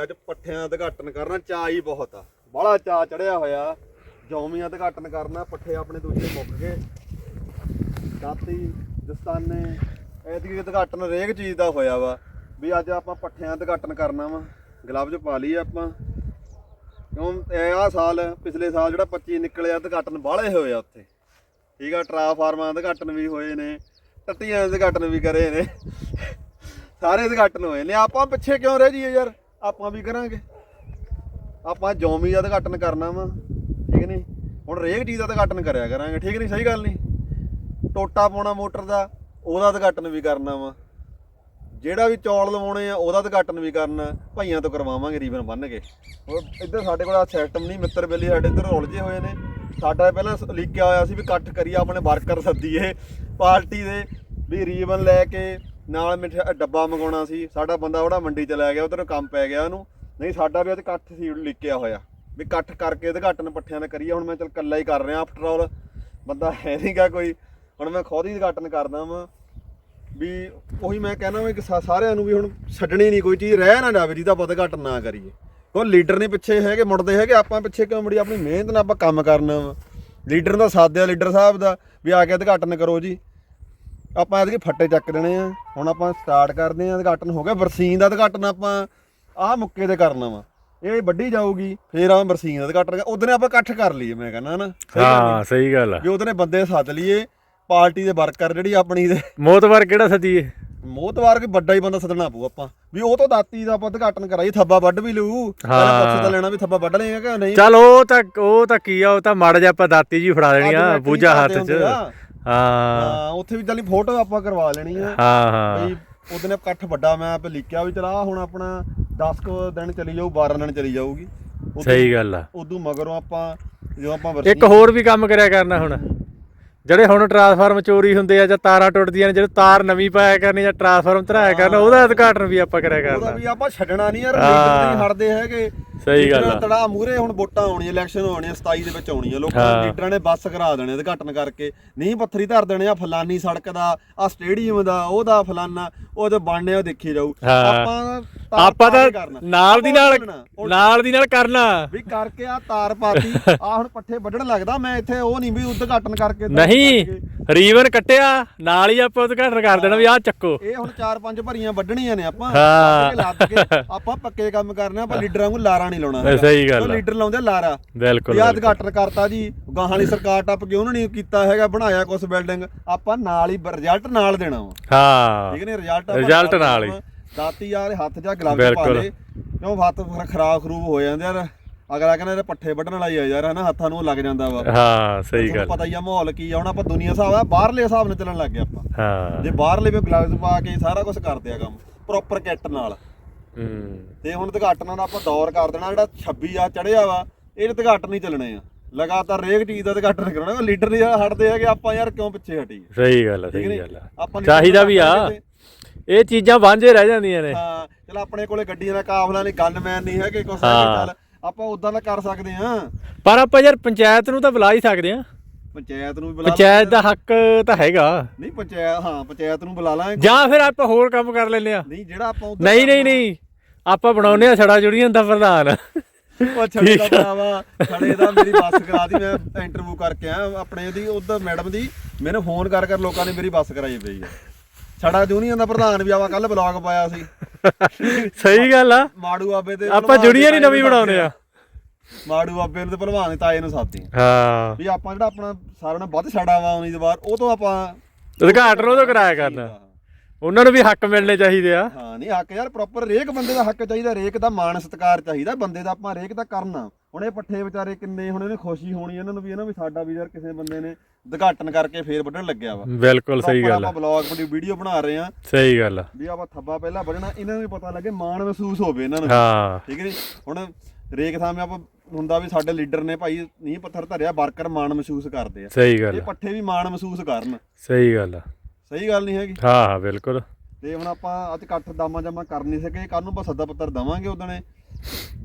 ਤੇ ਅੱਜ ਪੱਠਿਆਂ ਦਾ ਉਦਘਾਟਨ ਕਰਨਾ, ਚਾਅ ਹੀ ਬਹੁਤ ਆ। ਬਾਹਲਾ ਚਾਅ ਚੜਿਆ ਹੋਇਆ। ਜੌਮੀਆਂ ਦਾ ਉਦਘਾਟਨ ਕਰਨਾ, ਪੱਠੇ ਆਪਣੇ ਦੂਜੇ ਮੁੱਕ ਗਏ। ਦਾਤੀ, ਦਸਤਾਨੇ, ਐਤਕੀ ਉਦਘਾਟਨ ਹਰੇਕ ਚੀਜ਼ ਦਾ ਹੋਇਆ ਵਾ। ਵੀ ਅੱਜ ਆਪਾਂ ਪੱਠਿਆਂ ਦਾ ਉਦਘਾਟਨ ਕਰਨਾ ਵਾ। ਗਲਵਜ਼ ਪਾ ਲਈ ਆਪਾਂ। ਕਿਉਂ? ਇਹ ਆਹ ਸਾਲ, ਪਿਛਲੇ ਸਾਲ ਜਿਹੜਾ 25 ਨਿਕਲਿਆ, ਉਦਘਾਟਨ ਬਾਹਲੇ ਹੋਏ ਆ ਉੱਥੇ। ਠੀਕ ਆ ਟਰਾਫਾਰਮਾਂ ਦੇ ਉਦਘਾਟਨ ਵੀ ਹੋਏ ਨੇ ਟੱਟੀਆਂ ਦੇ ਉਦਘਾਟਨ ਵੀ ਕਰੇ ਨੇ। ਸਾਰੇ ਉਦਘਾਟਨ ਹੋਏ ਨੇ। ਆਪਾਂ ਪਿੱਛੇ ਕਿਉਂ ਰਹਿ ਜਾਈਏ ਯਾਰ? ਆਪਾਂ ਵੀ ਕਰਾਂਗੇ। ਆਪਾਂ ਜੌਮੀ ਦਾ ਉਦਘਾਟਨ ਕਰਨਾ ਵਾ, ਠੀਕ ਨਹੀਂ? ਹੁਣ ਹਰੇਕ ਚੀਜ਼ ਦਾ ਉਦਘਾਟਨ ਕਰਿਆ ਕਰਾਂਗੇ, ਠੀਕ ਨਹੀਂ? ਸਹੀ ਗੱਲ ਨਹੀਂ? ਟੋਟਾ ਪਾਉਣਾ ਮੋਟਰ ਦਾ, ਉਹਦਾ ਉਦਘਾਟਨ ਵੀ ਕਰਨਾ ਵਾ। ਜਿਹੜਾ ਵੀ ਚੌਲ ਲਵਾਉਣੇ ਆ, ਉਹਦਾ ਉਦਘਾਟਨ ਵੀ ਕਰਨਾ। ਭਾਈਆਂ ਤੋਂ ਕਰਵਾਵਾਂਗੇ ਰੀਬਨ ਬੰਨ ਕੇ। ਹੋਰ ਇੱਧਰ ਸਾਡੇ ਕੋਲ ਆ ਸਿਸਟਮ ਨਹੀਂ, ਮਿੱਤਰ ਬੇਲੀ ਸਾਡੇ ਇੱਧਰ ਉਲਝੇ ਹੋਏ ਨੇ। ਸਾਡਾ ਪਹਿਲਾਂ ਲਿਖਿਆ ਹੋਇਆ ਸੀ ਵੀ ਇਕੱਠ ਕਰੀਏ, ਆਪਣੇ ਵਰਕਰ ਸੱਦੀਏ, ਪਾਰਟੀ ਦੇ, ਵੀ ਰੀਬਨ ਲੈ ਕੇ ਨਾਲ ਮਿੱਠਾ ਡੱਬਾ ਮੰਗਾਉਣਾ ਸੀ। ਸਾਡਾ ਬੰਦਾ ਉਹਦਾ ਮੰਡੀ ਚ ਲੈ ਗਿਆ, ਉਧਰ ਕੰਮ ਪੈ ਗਿਆ ਉਹਨੂੰ। ਨਹੀਂ, ਸਾਡਾ ਵੀ ਅੱਜ ਇਕੱਠ ਸੀ ਲਿਖਿਆ ਹੋਇਆ। ਵੀ ਇਕੱਠ ਕਰਕੇ ਉਦਘਾਟਨ ਪੱਠਿਆਂ ਦਾ ਕਰੀਏ, ਹੁਣ ਮੈਂ ਚੱਲ ਇਕੱਲਾ ਹੀ ਕਰ ਰਿਹਾ ਆਫਟਰ ਆਲ ਬੰਦਾ ਹੈ ਨਹੀਂਗਾ ਕੋਈ। ਹੁਣ ਮੈਂ ਖੁਦ ਹੀ ਉਦਘਾਟਨ ਕਰਦਾ ਵਾਂ। ਵੀ ਉਹੀ ਮੈਂ ਕਹਿਣਾ ਵਾ ਕਿ ਸਾਰਿਆਂ ਨੂੰ ਵੀ ਹੁਣ ਛੱਡਣੀ ਨਹੀਂ ਕੋਈ ਚੀਜ਼, ਰਹਿ ਨਾ ਜਾਵੇ ਜਿਹਦਾ ਪਤਾ ਘਟ ਨਾ ਕਰੀਏ। ਕੋਈ ਲੀਡਰ ਨਹੀਂ ਪਿੱਛੇ ਹੈਗੇ, ਮੁੜਦੇ ਹੈਗੇ, ਆਪਾਂ ਪਿੱਛੇ ਕਿਉਂ ਮੁੜੀ ਆਪਣੀ ਮਿਹਨਤ ਨਾਲ ਆਪਾਂ ਕੰਮ ਕਰਨਾ ਵਾ। ਲੀਡਰ ਦਾ ਸਾਥ ਆ ਲੀਡਰ ਸਾਹਿਬ ਦਾ, ਵੀ ਆ ਕੇ ਉਦਘਾਟਨ ਕਰੋ ਜੀ। ਆਪਾਂ ਇਹਦੇ ਫੱਟੇ ਚੱਕ ਦੇਣੇ ਆ। ਹੁਣ ਆਪਾਂ ਸਟਾਰਟ ਕਰਦੇ ਆ ਉਦਘਾਟਨ ਹੋ ਗਿਆ। ਬਰਸੀਨ ਦਾ ਉਦਘਾਟਨ ਆਪਾਂ ਆਹ ਮੁੱਕੇ ਤੇ ਕਰਨਾ ਵਾ। ਇਹ ਵੱਡੀ ਜਾਊਗੀ ਫੇਰ ਆ ਬਰਸੀਨ ਦਾ ਉਦਘਾਟਨ ਉਹਦਨੇ ਆਪਾਂ ਇਕੱਠ ਕਰ ਲਈਏ ਮੈਂ ਕਹਿੰਦਾ ਨਾ ਸਹੀ ਗੱਲ ਨੀ? ਹਾਂ ਸਹੀ ਗੱਲ ਆ। ਵੀ ਉਹਦਨੇ ਬੰਦੇ ਸੱਦ ਲਈਏ ਪਾਰਟੀ ਦੇ ਵਰਕਰ ਜਿਹੜੀ ਆਪਣੀ ਦੇ ਮੋਤਵਾਰ ਕਿਹੜਾ ਸਦੀਏ? ਮੋਤਵਾਰ ਕੋਈ ਵੱਡਾ ਹੀ ਬੰਦਾ ਸੱਦਣਾ ਪਊ ਆਪਾਂ। ਵੀ ਉਹ ਤੋਂ ਦਾਤੀ ਦਾ ਆਪਾਂ ਉਦਘਾਟਨ ਕਰਾਈ ਥੱਬਾ ਵੱਢ ਵੀ ਲਊ। ਪਹਿਲਾਂ ਹਾਂ। ਪੁੱਛ ਤਾਂ ਲੈਣਾ ਵੀ ਥੱਬਾ ਵੱਢ ਲਏਗਾ ਕਿ ਨਹੀਂ। ਚਲ ਉਹ ਤਾਂ ਉਹ ਤਾਂ ਕੀ ਆ ਉਹ ਤਾਂ ਮੜ ਜਾ ਆਪਾਂ ਦਾਤੀ ਜੀ ਫੜਾ ਦੇਣੀ ਆ ਪੂਜਾ ਹੱਥ 'ਚ। ਹਾਂ। ਹਾਂ ਉੱਥੇ ਵੀ ਚੱਲੀ ਫੋਟੋ ਆਪਾਂ ਕਰਵਾ ਲੈਣੀ ਆ। ਹਾਂ ਹਾਂ। ਬਈ ਉਹਦਨੇ ਇਕੱਠ ਵੱਡਾ ਮੈਂ ਆਪ ਲਿਖਿਆ ਵੀ ਚਲਾ ਹੁਣ ਆਪਣਾ 10 ਕੁ ਦਿਨ ਚਲੀ ਜਾਊ 12 ਦਿਨ ਚਲੀ ਜਾਊਗੀ। ਉਦੋਂ- ਸਹੀ ਗੱਲ ਆ। ਉਦੋਂ ਮਗਰੋਂ ਆਪਾਂ ਜਦੋਂ ਆਪਾਂ ਇੱਕ ਵਰਤੀ ਹੋਰ ਵੀ ਕੰਮ ਕਰਿਆ ਕਰਨਾ ਹੁਣ। ਜਿਹੜੇ ਹੁਣ ਟਰਾਂਸਫਾਰਮ ਚੋਰੀ ਹੁੰਦੇ ਆ ਜਾਂ ਤਾਰਾਂ ਟੁੱਟਦੀਆਂ ਨੇ ਜਦੋਂ ਤਾਰ ਨਵੀਂ ਪਾਇਆ ਕਰਨੀ ਜਾਂ ਟਰਾਂਸਫਾਰਮ ਧਰਾਇਆ ਕਰਨਾ ਉਹਦਾ ਉਦਘਾਟਨ ਵੀ ਆਪਾਂ ਕਰਿਆ ਉਹਦਾ ਕਰਨਾ। ਵੀ ਆਪਾਂ ਛੱਡਣਾ ਨਹੀਂ ਯਾਰ ਨਹੀਂ ਹਟਦੇ ਹੈਗੇ। ਸਹੀ ਗੱਲ ਆ। ਤੜਾ ਮੂਰੇ ਹੁਣ ਵੋਟਾਂ ਆਉਣੀਆਂ ਇਲੈਕਸ਼ਨ ਹੋਣੀਆਂ 27 ਦੇ ਵਿੱਚ ਆਉਣੀਆਂ ਲੋਕਾਂ। ਨੇ ਲੀਡਰਾਂ ਨੇ ਬੱਸ ਕਰਾ ਦੇਣੇ ਉਦਘਾਟਨ ਕਰਕੇ ਨਹੀਂ ਪੱਥਰੀ ਧਰ ਦੇਣੇ ਆ ਫਲਾਨੀ ਸੜਕ ਦਾ ਆ ਸਟੇਡੀਅਮ ਦਾ ਉਹਦਾ ਫਲਾਨਾ ਉਹ ਜੋ ਬਣਨੇ ਉਹ ਦੇਖੀ ਜਾਊ। ਆਪਾਂ ਆਪਾਂ ਤਾਂ। ਨਾਲ ਦੀ ਨਾਲ। ਨਾਲ ਦੀ ਨਾਲ ਕਰਨਾ ਵੀ ਕਰਕੇ ਆ ਤਾਰ ਪਾਤੀ ਆ ਹੁਣ ਪੱਠੇ ਵੱਢਣ ਲੱਗਦਾ ਮੈਂ ਇੱਥੇ ਉਹ ਨਹੀਂ ਵੀ ਉਦਘਾਟਨ ਕਰਕੇ ਤਾਂ ਨਹੀਂ। ਰੀਵਨ ਕੱਟਿਆ ਨਾਲ ਹੀ ਆਪਾਂ ਉਦਘਾਟਨ ਕਰ ਦੇਣਾ ਵੀ ਆਹ ਚੱਕੋ ਇਹ ਹੁਣ ਚਾਰ ਪੰਜ ਭਰੀਆਂ ਵੱਢਣੀਆਂ ਨੇ ਆਪਾਂ ਹਾਂ। ਲੱਦ ਕੇ ਆਪਾਂ ਪੱਕੇ ਕੰਮ ਕਰਨੇ ਆਪਾਂ ਲੀਡਰਾਂ ਨੂੰ ਲਾਰਾ ਨਹੀਂ ਲਾਉਣਾ ਸਹੀ ਗੱਲ ਉਹ ਆ। ਲੀਡਰ ਲਾਉਂਦੇ ਲਾਰਾ ਬਿਲਕੁਲ ਯਾਦ। ਉਦਘਾਟਨ ਕਰਤਾ ਜੀ ਗਾਹਾਂ ਵਾਲੀ ਸਰਕਾਰ ਟੱਪ ਕੇ ਉਹਨਾਂ ਨੇ ਕੀਤਾ ਹੈਗਾ ਬਣਾਇਆ ਕੁਛ ਬਿਲਡਿੰਗ ਆਪਾਂ ਨਾਲ ਹੀ ਰਿਜ਼ਲਟ ਨਾਲ ਦੇਣਾ ਵਾ ਹਾਂ ਠੀਕ ਨੇ ਰਿਜ਼ਲਟ Result ਨਾਲ ਹੀ। ਦਾਤੀ ਯਾਰ ਹੱਥ ਜਾ ਗਲਵਜ਼ ਪਾ ਬਿਲਕੁਲ। ਲੈ ਕਿਉਂ ਹੱਥ ਫਿਰ ਖਰਾਬ ਖਰੂਬ ਹੋ ਜਾਂਦੇ ਯਾਰ ਅਗਲਾ ਕਹਿੰਦਾ ਇਹਦੇ ਪੱਠੇ ਵੱਢਣ ਵਾਲਾ ਹੀ ਆ ਯਾਰ ਹਨਾ ਹੱਥਾਂ ਨੂੰ ਲੱਗ ਜਾਂਦਾ ਵਾ। ਹਾਂ ਸਹੀ ਗੱਲ। ਪਤਾ ਹੀ ਆ ਮਾਹੌਲ ਕੀ ਆ ਹੁਣ ਆਪਾਂ ਦੁਨੀਆ ਹਿਸਾਬ ਆ ਬਾਹਰਲੇ ਹਿਸਾਬ ਨਾਲ ਚੱਲਣ ਲੱਗ ਗਏ ਆਪਾਂ। ਹਾਂ। ਜੇ ਬਾਹਰਲੇ ਵੀ ਗਲਵਜ਼ ਪਾ ਕੇ ਸਾਰਾ ਕੁਝ ਕਰਦੇ ਆ ਕੰਮ ਪ੍ਰੋਪਰ ਕਿੱਟ ਨਾਲ। ਹੂੰ। ਤੇ ਹੁਣ ਉਦਘਾਟਨਾਂ ਦਾ ਆਪਾਂ ਦੌਰ ਕਰ ਦੇਣਾ ਜਿਹੜਾ 26 ਆ ਚੜਿਆ ਵਾ ਇਹ ਉਦਘਾਟਨ ਹੀ ਚੱਲਣੇ ਆ। ਲਗਾਤਾਰ ਰੇਕ ਚੀਜ਼ ਦਾ ਉਦਘਾਟਨ ਕਰਾਉਣਾ ਲੀਡਰ ਨਹੀਂ ਹਟਦੇ ਹੈਗੇ ਆਪਾਂ ਯਾਰ ਕਿਉਂ ਪਿੱਛੇ ਹਟੀਏ ਸਹੀ ਗੱਲ ਠੀਕ ਸਹੀ? ਗੱਲ ਨੀ ਚਾਹੀਦਾ ਵੀ ਆ। ਇਹ ਚੀਜ਼ਾਂ ਵਾਂਝੇ ਰਹਿ ਜਾਂਦੀਆਂ ਨੇ। ਹਾਂ ਚਲ ਆਪਣੇ ਕੋਲੇ ਗੱਡੀਆਂ ਦਾ ਕਾਫਲਾ ਨਹੀਂ ਗਨਮੈਨ ਨਹੀਂ ਹੈਗੇ ਕੁਛ ਹਾਂ। ਆਪਾਂ ਉਦਾਂ ਦਾ ਕਰ ਸਕਦੇ ਆ ਪਰ ਆਪਾਂ ਯਾਰ ਪੰਚਾਇਤ ਨੂੰ ਤਾਂ ਬੁਲਾ ਹੀ ਸਕਦੇ ਆ ਪੰਚਾਇਤ ਨੂੰ ਵੀ ਬੁਲਾ ਪੰਚਾਇਤ ਦਾ ਹੱਕ ਤਾਂ ਹੈਗਾ। ਨਹੀਂ ਪੰਚਾਇਤ ਹਾਂ ਪੰਚਾਇਤ ਨੂੰ ਬੁਲਾ ਲਾਂਗੇ। ਜਾਂ ਫਿਰ ਆਪਾਂ ਹੋਰ ਕੰਮ ਕਰ ਲੈਂਦੇ ਆ ਨਹੀਂ ਜਿਹੜਾ ਆਪਾਂ ਨਹੀਂ ਨਹੀਂ ਨਹੀਂ। ਆਪਾਂ ਬਣਾਉਨੇ ਆ ਛੜਾ ਜੁੜੀਆਂ ਦਾ ਪ੍ਰਧਾਨ। ਉਹ ਛੜੇ ਦਾ ਭਰਾਵਾ ਛੜੇ ਦਾ ਮੇਰੀ ਬੱਸ ਕਰਾ ਦੀ ਮੈਂ ਇੰਟਰਵਿਊ ਕਰਕੇ ਆ ਆਪਣੇ ਦੀ ਉਧਰ ਮੈਡਮ ਦੀ। ਮੈਨੂੰ ਫੋਨ ਕਰ ਕਰ ਲੋਕਾਂ ਨੇ ਮੇਰੀ ਬੱਸ ਕਰਾਈ ਪਈ ਆ। ਛੜਾ ਯੂਨੀਅਨ ਦਾ ਪ੍ਰਧਾਨ ਵੀ ਆਵਾ ਕੱਲ ਬਲੌਗ ਪਾਇਆ ਸੀ। ਸਹੀ ਗੱਲ ਆ। ਮਾੜੂ ਆਬੇ ਤੇ ਆਪਾਂ ਜੁੜੀਆਂ ਨਹੀਂ ਨਵੀਂ ਬਣਾਉਨੇ ਆ। ਮਾੜੂ ਆਬੇ ਨੂੰ ਤੇ ਭਲਵਾਨ ਤਾਏ ਨੂੰ ਸਾਥੀ ਹਾਂ। ਵੀ ਆਪਾਂ ਜਿਹੜਾ ਆਪਣਾ ਸਾਰਿਆਂ ਨਾਲ ਵੱਧ ਛੜਾ ਵਾ ਆਉਣੀ ਦੇ ਬਾਅਦ ਉਹ ਤੋਂ ਆਪਾਂ ਉਦਘਾਟਨ ਉਹਦੋਂ ਕਰਾਇਆ ਕਰਨਾ। ਉਹਨਾਂ ਨੂੰ ਵੀ ਹੱਕ ਮਿਲਣੇ ਚਾਹੀਦੇ ਆ। ਹਾਂ ਨਹੀਂ ਹੱਕ ਯਾਰ ਪ੍ਰੋਪਰ ਰੇਕ ਬੰਦੇ ਦਾ ਹੱਕ ਚਾਹੀਦਾ ਰੇਕ ਦਾ ਮਾਣ ਸਤਿਕਾਰ ਚਾਹੀਦਾ ਬੰਦੇ ਦਾ ਆਪਾਂ ਰੇਕ ਦਾ ਕਰਨਾ। ਹੁਣ ਇਹ ਪੱਠੇ ਵਿਚਾਰੇ ਕਿੰਨੇ ਹੁਣ ਇਹਨੇ ਖੁਸ਼ੀ ਹੋਣੀ ਇਹਨਾਂ ਨੂੰ ਵੀ ਇਹਨਾਂ ਵੀ ਸਾਡਾ ਵੀ ਯਾਰ ਕਿਸੇ ਬੰਦੇ ਨੇ ਉਦਘਾਟਨ ਕਰਕੇ ਫੇਰ ਵੱਢਣ ਲੱਗਿਆ ਵਾ। ਬਿਲਕੁਲ ਸਹੀ ਗੱਲ ਆਪਾਂ ਬਲੌਗ ਦੀ ਵੀਡੀਓ ਬਣਾ ਰਹੇ ਆ ਸਹੀ ਗੱਲ ਆ। ਵੀ ਆਪਾਂ ਥੱਬਾ ਪਹਿਲਾਂ ਵੱਢਣਾ ਇਹਨਾਂ ਨੂੰ ਵੀ ਪਤਾ ਲੱਗੇ ਮਾਣ ਮਹਿਸੂਸ ਹੋਵੇ ਇਹਨਾਂ ਨੂੰ। ਹਾਂ। ਠੀਕ ਹੈ ਜੀ? ਹੁਣ ਰੇਕ ਥਾਵੇਂ ਆਪਾਂ ਹੁੰਦਾ ਵੀ ਸਾਡੇ ਲੀਡਰ ਨੇ ਭਾਈ ਨੀਂਹ ਪੱਥਰ ਧਰਿਆ ਵਰਕਰ ਮਾਣ ਮਹਿਸੂਸ ਕਰਦੇ ਆ। ਸਹੀ ਗੱਲ ਇਹ ਪੱਠੇ ਵੀ ਮਾਣ ਮਹਿਸੂਸ ਕਰਨ। ਸਹੀ ਗੱਲ ਆ। ਸਹੀ ਗੱਲ ਨਹੀਂ ਹੈਗੀ? ਹਾਂ ਹਾਂ ਬਿਲਕੁਲ। ਤੇ ਹੁਣ ਆਪਾਂ ਅੱਜ ਇਕੱਠ ਦਾਮਾ ਜਮਾ ਕਰ ਨਹੀਂ ਸਕੇ ਕੱਲ ਨੂੰ ਆਪਾਂ ਸੱਦਾ ਪੱਤਰ ਦਵਾਂਗੇ ਉਦਣੇ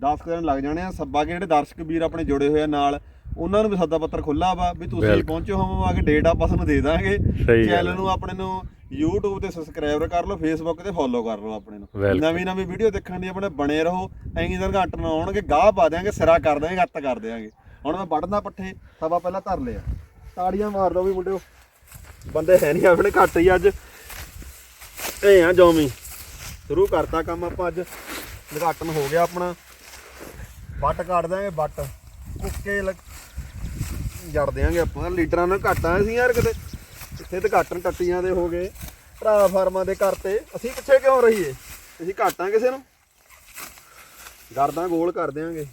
10 ਕੁ ਦਿਨ ਲੱਗ ਜਾਣੇ ਆ। ਸੱਬਾ ਕੇ ਜਿਹੜੇ ਦਰਸ਼ਕ ਵੀਰ ਆਪਣੇ ਜੁੜੇ ਹੋਏ ਆ ਨਾਲ ਉਹਨਾਂ ਨੂੰ ਵੀ ਸੱਦਾ ਪੱਤਰ ਖੁੱਲਾ ਵਾ ਵੀ ਤੁਸੀਂ ਬਿਲਕੁਲ। ਪਹੁੰਚੇ ਹੋਵੋ ਆ ਕੇ ਡੇਟ ਆਪਾਂ ਤੁਹਾਨੂੰ ਦੇ ਦਾਂਗੇ। ਸਹੀ ਗੱਲ ਚੈਨਲ ਨੂੰ ਆਪਣੇ ਨੂੰ YouTube ਤੇ ਸਬਸਕ੍ਰਾਈਬ ਕਰ ਲਓ Facebook ਤੇ ਫੋਲੋ ਕਰ ਲਓ ਆਪਣੇ ਨੂੰ। ਬਿਲਕੁਲ। ਨਵੀਂ ਨਵੀਂ ਵੀਡੀਓ ਦੇਖਣ ਦੀ ਆਪਣੇ ਬਣੇ ਰਹੋ। ਐਂ ਦਿਨ ਘੱਟ ਨਾ ਆਉਣਗੇ ਗਾਹ ਪਾ ਦਿਆਂਗੇ ਸਿਰਾ ਕਰ ਦਿਆਂਗੇ ਗੱਤ ਕਰ ਦਿਆਂਗੇ। ਹੁਣ ਮੈਂ ਵੱਢਦਾ ਪੱਠੇ ਸਵਾ ਪਹਿਲਾਂ ਧਰ ਲਿਆ। ਤਾੜੀਆਂ ਮਾਰ ਲਓ ਵੀ ਮੁੰਡਿਓ। ਬੰਦੇ ਹੈ ਨਹੀਂ ਆਪਣੇ ਘੱਟ ਹੀ ਅੱਜ। ਇਹ ਆ ਜੌਮੀ ਸ਼ੁਰੂ ਕਰਤਾ ਕੰਮ ਆਪਾਂ ਅੱਜ। ਉਦਘਾਟਨ ਹੋ ਗਿਆ ਆਪਣਾ। ਵੱਟ ਕੱਢ ਦਾਂਗੇ ਵੱਟ। ਕੁੱਕੇ ਜੜ ਦਿਆਂਗੇ ਆਪਾਂ। ਲੀਡਰਾਂ ਨਾਲ ਘੱਟ ਆਏ ਸੀ ਯਾਰ ਕਿਤੇ। ਇੱਥੇ ਤੇ ਘਾਟਨ ਟੱਟੀਆਂ ਦੇ ਹੋ ਗਏ। ਭਰਾ ਫਾਰਮਾਂ ਦੇ ਕਰਤੇ ਅਸੀਂ ਪਿੱਛੇ ਕਿਉਂ ਰਹੀਏ? ਅਸੀਂ ਘਾਟਾਂ ਕਿਸੇ ਨੂੰ। ਗਰਦਾਂ ਗੋਲ ਕਰ ਦਿਆਂਗੇ।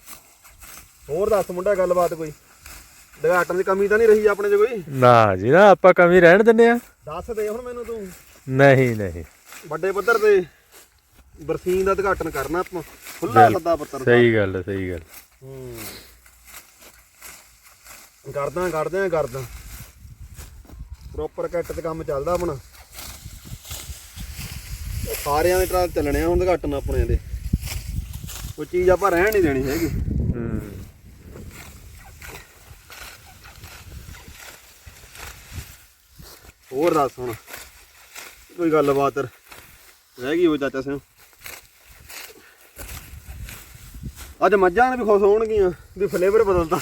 ਹੋਰ ਦੱਸ ਮੁੰਡਾ ਗੱਲਬਾਤ ਕੋਈ? ਉਦਘਾਟਨ ਦੀ ਕਮੀ ਤਾਂ ਨਹੀਂ ਰਹੀ ਆਪਣੇ 'ਚ ਕੋਈ? ਨਾ ਜੀ ਨਾ ਆਪਾਂ ਕਮੀ ਰਹਿਣ ਦਿੰਦੇ ਆ। ਦੱਸ ਦੇ ਹੁਣ ਮੈਨੂੰ ਤੂੰ। ਨਹੀਂ ਨਹੀਂ। ਵੱਡੇ ਪੱਧਰ ਤੇ। ਬਰਸੀਨ ਦਾ ਉਦਘਾਟਨ ਕਰਨਾ ਆਪਾਂ। ਖੁੱਲਾ ਸੱਦਾ ਪੱਤਰ ਸਹੀ ਗੱਲ ਹੈ, ਸਹੀ ਗੱਲ। ਹੂੰ। ਕਰਦਾ ਕਰਦਾ ਕਰਦਾ ਪ੍ਰੋਪਰ ਕੱਟ ਤੇ ਕੰਮ ਚੱਲਦਾ ਆਪਣਾ। ਸਾਰਿਆਂ ਦੇ ਟਰਾਲ ਚੱਲਣੇ ਹੁਣ ਉਦਘਾਟਨ ਆਪਣੇ ਦੇ। ਕੋਈ ਚੀਜ਼ ਆਪਾਂ ਰਹਿਣ ਨਹੀਂ ਦੇਣੀ ਹੈਗੀ। ਹੂੰ ਹੋਰ ਦੱਸ ਹੁਣ। ਕੋਈ ਗੱਲਬਾਤ ਰਹਿ ਗਈ ਉਹ ਚਾਚਾ ਸਿੰਘ ਅੱਜ ਮੱਝਾਂ ਨੇ ਵੀ ਖੁਸ਼ ਹੋਣਗੀਆਂ ਵੀ ਫਲੇਵਰ ਬਦਲਦਾ।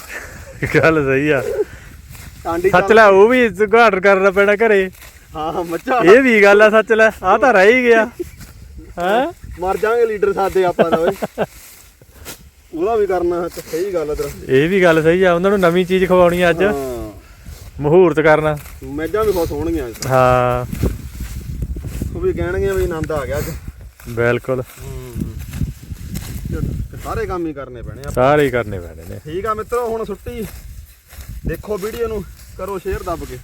ਗੱਲ ਸਹੀ ਆ। ਟਾਂਡੀ ਸੱਚ ਲੈ ਉਹ ਵੀ ਉਦਘਾਟਨ ਕਰਨਾ ਪੈਣਾ ਘਰੇ। ਹਾਂ ਮੱਝਾਂ। ਇਹ ਵੀ ਗੱਲ ਆ ਸੱਚ ਲੈ ਆ ਤਾਂ ਰਹਿ ਹੀ ਗਿਆ। ਹੈ? ਮਰ ਜਾਾਂਗੇ ਲੀਡਰ ਸਾਦੇ ਆਪਾਂ ਦਾ ਓਏ। ਉਹਦਾ ਵੀ ਕਰਨਾ ਤੇ ਸਹੀ ਗੱਲ ਆ ਤੇਰਾ। ਇਹ ਵੀ ਗੱਲ ਸਹੀ ਆ ਉਹਨਾਂ ਨੂੰ ਨਵੀਂ ਚੀਜ਼ ਖਵਾਉਣੀ ਅੱਜ। ਮਹੂਰਤ ਕਰਨਾ। ਮੈਜਾਂ ਵੀ ਖੁਸ਼ ਹੋਣਗੀਆਂ। ਹਾਂ। ਉਹ ਵੀ ਕਹਿਣਗੀਆਂ ਵੀ ਆਨੰਦ ਆ ਗਿਆ ਅੱਜ। ਬਿਲਕੁਲ। ਸਾਰੇ ਕੰਮ ਹੀ ਕਰਨੇ ਪੈਣੇ ਆ। ਸਾਰੇ ਹੀ ਕਰਨੇ ਪੈਣੇ ਨੇ। ਠੀਕ ਆ ਮਿੱਤਰੋ ਹੁਣ ਛੁੱਟੀ। ਦੇਖੋ ਵੀਡੀਓ ਨੂੰ ਕਰੋ ਸ਼ੇਅਰ ਦੱਬ ਕੇ।